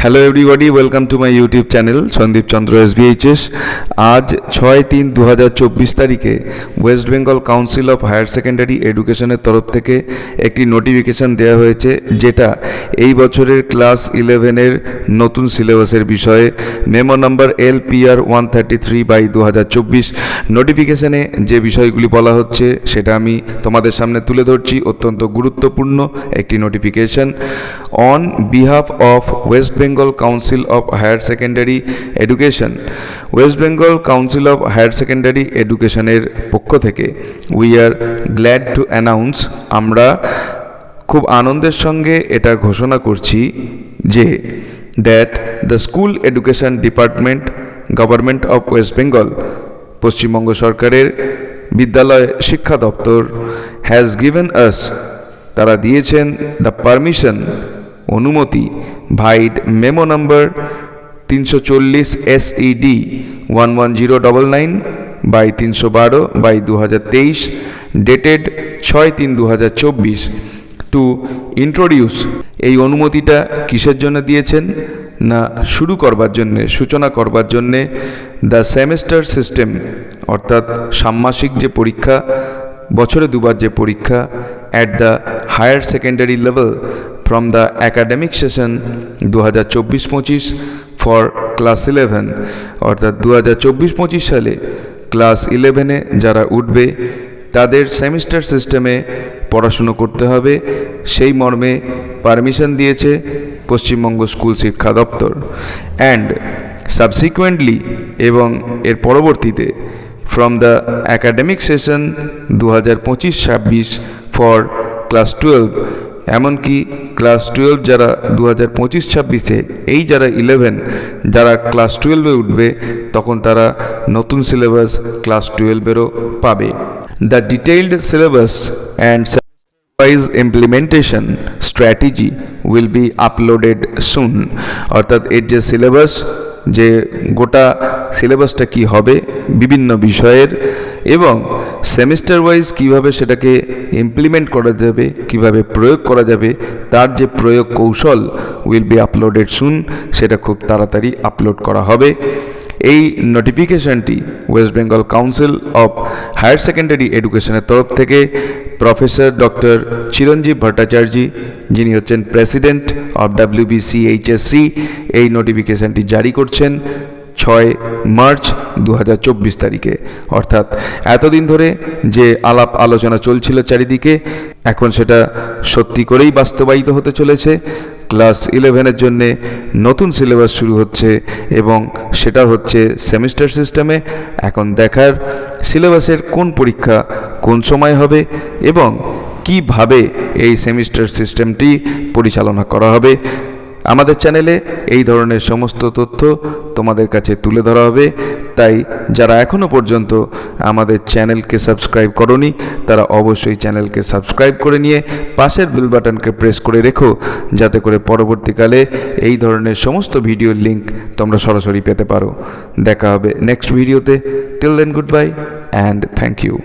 Hello everybody welcome to my YouTube channel Sandip Chandra SBHS আজ ছয় তিন দু তারিখে West Bengal council of higher secondary এডুকেশনের তরফ থেকে একটি নোটিফিকেশন দেওয়া হয়েছে, যেটা এই বছরের ক্লাস ইলেভেনের নতুন সিলেবাসের বিষয়ে memo number L P R one thirty three by দু নোটিফিকেশনে যে বিষয়গুলি বলা হচ্ছে, সেটা আমি তোমাদের সামনে তুলে ধরছি। অত্যন্ত গুরুত্বপূর্ণ একটি notification on behalf of West Bengal council of higher secondary education West Bengal council of higher secondary এডুকেশনের পক্ষ থেকে we are glad to announce আমরা খুব আনন্দের সঙ্গে এটা ঘোষণা করছি যে that the school education department government of West Bengal Paschimbanga সরকারের বিদ্যালয় শিক্ষা দপ্তর হ্যাজ গিভেন আস তারা দিয়েছেন দ্য পারমিশন অনুমতি। ভাইড মেমো নম্বর তিনশো চল্লিশ SED one one zero double nine by তিনশো বারো বাই দু হাজার তেইশ ডেটেড ছয় তিন দু হাজার চব্বিশ। টু ইন্ট্রোডিউস এই অনুমতিটা কিসের জন্য দিয়েছেন? না, শুরু করবার জন্যে, সূচনা করবার জন্যে দ্য সেমেস্টার সিস্টেম অর্থাৎ ষান্মাসিক যে পরীক্ষা, বছরে দুবার যে পরীক্ষা at the higher secondary level from the academic session দু হাজার চব্বিশ পঁচিশ ফর ক্লাস ইলেভেন অর্থাৎ দু হাজার চব্বিশ পঁচিশ সালে ক্লাস ইলেভেনে যারা উঠবে, তাদের সেমিস্টার সিস্টেমে পড়াশুনো করতে হবে। সেই মর্মে পারমিশন দিয়েছে পশ্চিমবঙ্গ স্কুল শিক্ষা দপ্তর। অ্যান্ড সাবসিকুয়েন্টলি এবং এর পরবর্তীতে ফ্রম দ্য অ্যাকাডেমিক সেশন দু হাজার পঁচিশ ছাব্বিশ ফর ক্লাস টুয়েলভ এমনকি ক্লাস টুয়েলভ যারা দু হাজার পঁচিশ ছাব্বিশে, এই যারা ইলেভেন, যারা ক্লাস টুয়েলভে উঠবে, তখন তারা নতুন সিলেবাস ক্লাস টুয়েলভেরও পাবে। The detailed syllabus and wise implementation strategy will be uploaded soon অর্থাৎ এর যে সিলেবাস, যে গোটা সিলেবাসটা কি হবে, বিভিন্ন বিষয়ের এবং সেমিস্টার ওয়াইজ কীভাবে সেটাকে ইমপ্লিমেন্ট করা যাবে, কীভাবে প্রয়োগ করা যাবে, তার যে প্রয়োগ কৌশল উইল বি আপলোডেড সুন সেটা খুব তাড়াতাড়ি আপলোড করা হবে। এই নোটিফিকেশনটি West Bengal council of higher secondary এডুকেশনের তরফ থেকে প্রফেসর ডক্টর চিরঞ্জীব ভট্টাচার্য যিনি হচ্ছেন প্রেসিডেন্ট অফ ডাব্লিউবিসিএইচএসসি এই নোটিফিকেশনটি জারি করছেন। ছয় মার্চ দু হাজার চব্বিশ তারিখে। অর্থাৎ এতদিন ধরে যে আলাপ আলোচনা চলছিল চারিদিকে, এখন সেটা সত্যি করেই বাস্তবায়িত হতে চলেছে। ক্লাস ইলেভেনের জন্যে নতুন সিলেবাস শুরু হচ্ছে এবং সেটা হচ্ছে সেমিস্টার সিস্টেমে। এখন দেখার সিলেবাসের কোন পরীক্ষা কোন সময় হবে এবং কীভাবে এই সেমিস্টার সিস্টেমটি পরিচালনা করা হবে আমাদের চ্যানেলে এই ধরনের সমস্ত তথ্য তোমাদের কাছে তুলে ধরা হবে। তাই যারা এখনও পর্যন্ত আমাদের চ্যানেলকে সাবস্ক্রাইব করনি, তারা অবশ্যই চ্যানেলকে সাবস্ক্রাইব করে নিয়ে পাশের বেল বাটনকে প্রেস করে রেখো, যাতে করে পরবর্তীকালে এই ধরনের সমস্ত ভিডিওর লিঙ্ক তোমরা সরাসরি পেতে পারো। দেখা হবে নেক্সট ভিডিওতে। Till then good bye and thank you